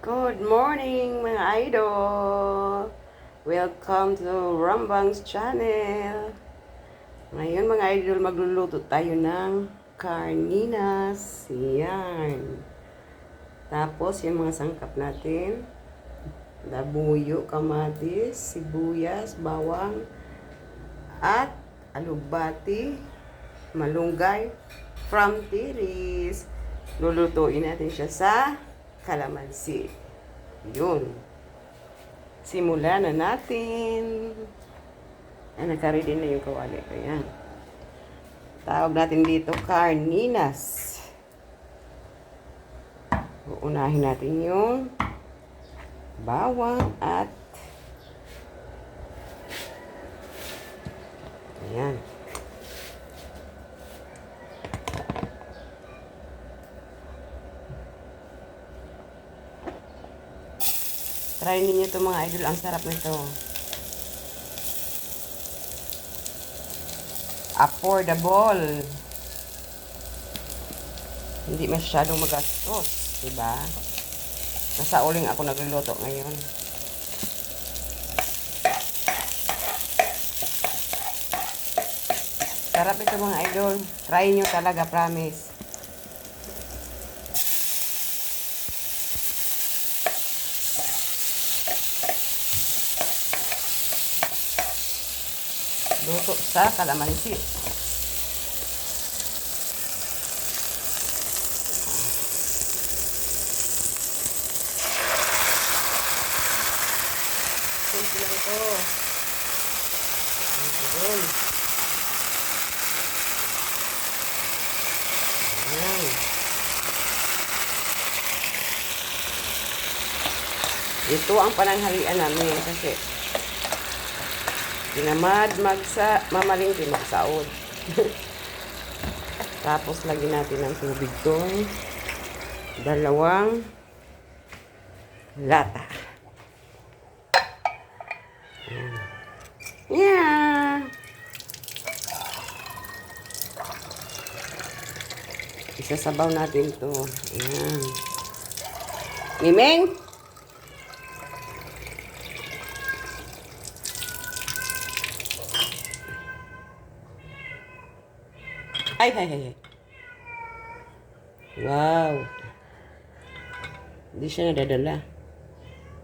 Good morning mga idol! Welcome to Rambang's channel! Ngayon mga idol, magluluto tayo ng carninas. Yan. Tapos, yung mga sangkap natin. Labuyo, kamatis, sibuyas, bawang, at alugbati, malunggay, from tiris. Lulutuin natin siya sa kalamansi. Yun. Simulan na natin. Ay, nagka-ready na yung kawali ko. Yan. Tawag natin dito, carninas. Uunahin natin yung bawang at Ayan. Try ninyo ito mga idol. Ang sarap nito. Affordable. Hindi masyadong magastos. Diba? Nasa uling ako nagluluto ngayon. Sarap ito mga idol. Try nyo talaga, promise. Luto sa kalamansi. Simple lang ito. Simple. Ayan. Ito ang pananghalian namin kasi Tinamad magsa, mamalingki magsaod. Tapos lagyan natin ng tubig doon. Dalawang lata. Yeah! Isasabaw natin to. Ayan. Mimeng! Ay, ay, ay, ay. Wow. Hindi siya nadadala.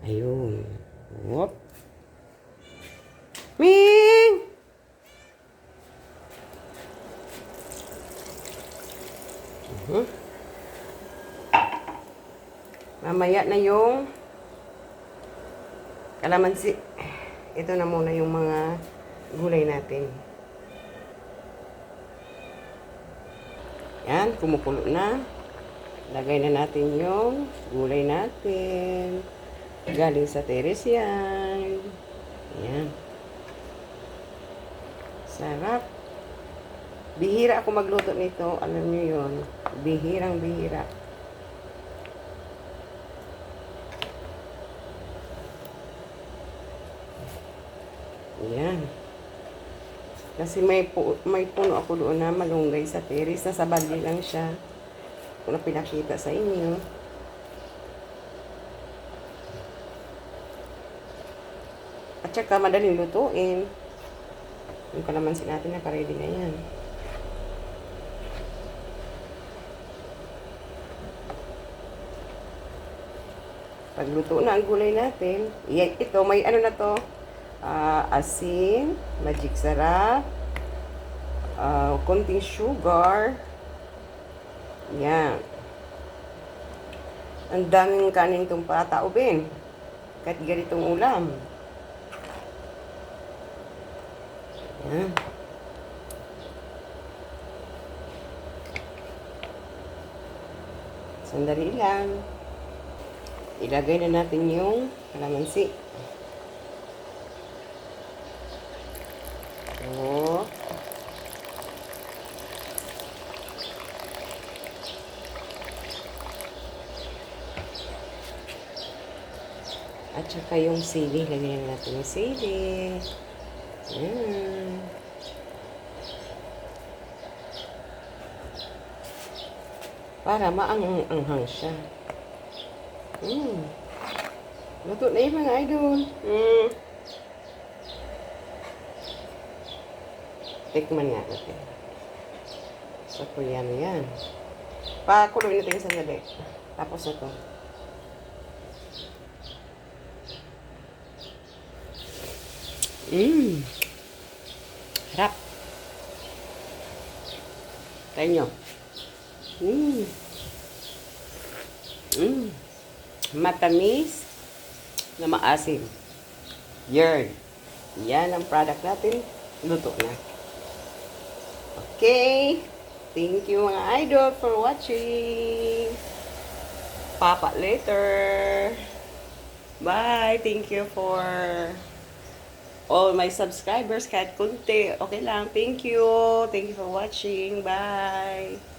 Ayun. Whoop. Ming! Uh-huh. Mamaya na yung kalamansi. Ito na muna yung mga gulay natin. Yan, kumukulo na. Lagay na natin yung gulay natin. Galing sa teres yan. Yan. Sarap. Bihira ako magluto nito. Alam nyo yun. Bihirang bihira. Yan. Kasi may, pu may puno ako doon na malunggay sa teres. Nasa balde lang siya. Kung na pinakita sa inyo. At saka madaling lutuin. Yung kalamansi natin naka-ready na yan. Pagluto na ang gulay natin, ito may ano na to, uh, asin, magic sarap, uh, konting sugar. Yan. Ang daming kanin itong pataubin. Kahit ganitong ulam. Yan. Sandali lang. Ilagay na natin yung kalamansi. Oh. At saka yung sili. Lagyan natin yung sili. Ayan. Para maanghang siya. Mm. Luto na yun mga idol. Mm. Tikman nga natin. So, yan yan. Pakuloy natin sa sandali. Tapos na to. Mmm. Harap. Try nyo. Mmm. Mmm. Matamis na maasim. Yarn. Yan ang product natin. Luto na. Okay. Thank you mga idol for watching. Papa later. Bye. Thank you for all my subscribers. Kahit kunti. Okay lang. Thank you. Thank you for watching. Bye.